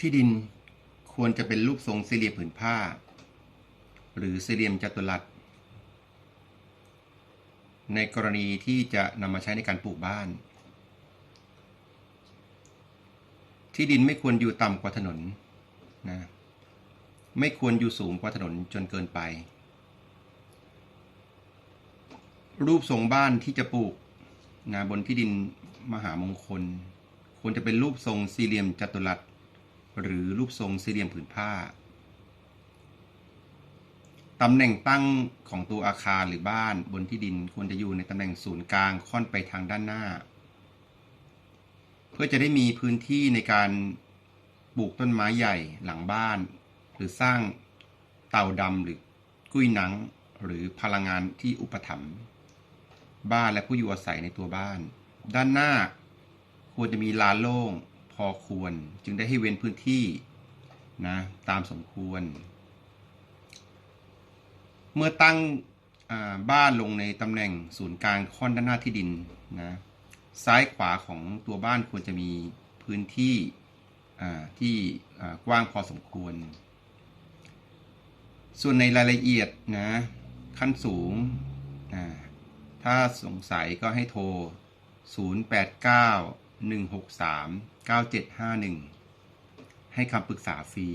ที่ดินควรจะเป็นรูปทรงสี่เหลี่ยมผืนผ้า หรือสี่เหลี่ยมจัตุรัส ในกรณีที่จะนำมาใช้ในการปลูกบ้าน ที่ดินไม่ควรอยู่ต่ำกว่าถนนนะไม่ควรอยู่สูงกว่าถนนจนเกินไป รูปทรงบ้านที่จะปลูกนะบนที่ดินมหามงคล ควรจะเป็นรูปทรงสี่เหลี่ยมจัตุรัส หรือรูปทรงสี่เหลี่ยมผืนผ้า ตำแหน่งตั้งของตัวอาคารหรือบ้านบนที่ดินควรจะอยู่ในตำแหน่งศูนย์กลางค่อนไปทางด้านหน้า เพื่อจะได้มีพื้นที่ในการปลูกต้นไม้ใหญ่หลังบ้าน หรือสร้างเต่าดำหรือกุ้ยหนัง หรือพลังงานที่อุปถัมภ์บ้านและผู้อยู่อาศัยในตัวบ้าน ด้านหน้าควรจะมีลานโล่ง อควร จึงได้ให้เว้นพื้นที่นะตามสมควร เมื่อตั้งบ้านลงในตำแหน่งศูนย์กลางค่อนด้านหน้าที่ดินนะซ้ายขวาของตัวบ้านควรจะมีพื้นที่ที่กว้างพอสมควร ส่วนในรายละเอียดนะขั้นสูง ถ้าสงสัยก็ให้โทร 089 163 9751 ให้คำปรึกษาฟรี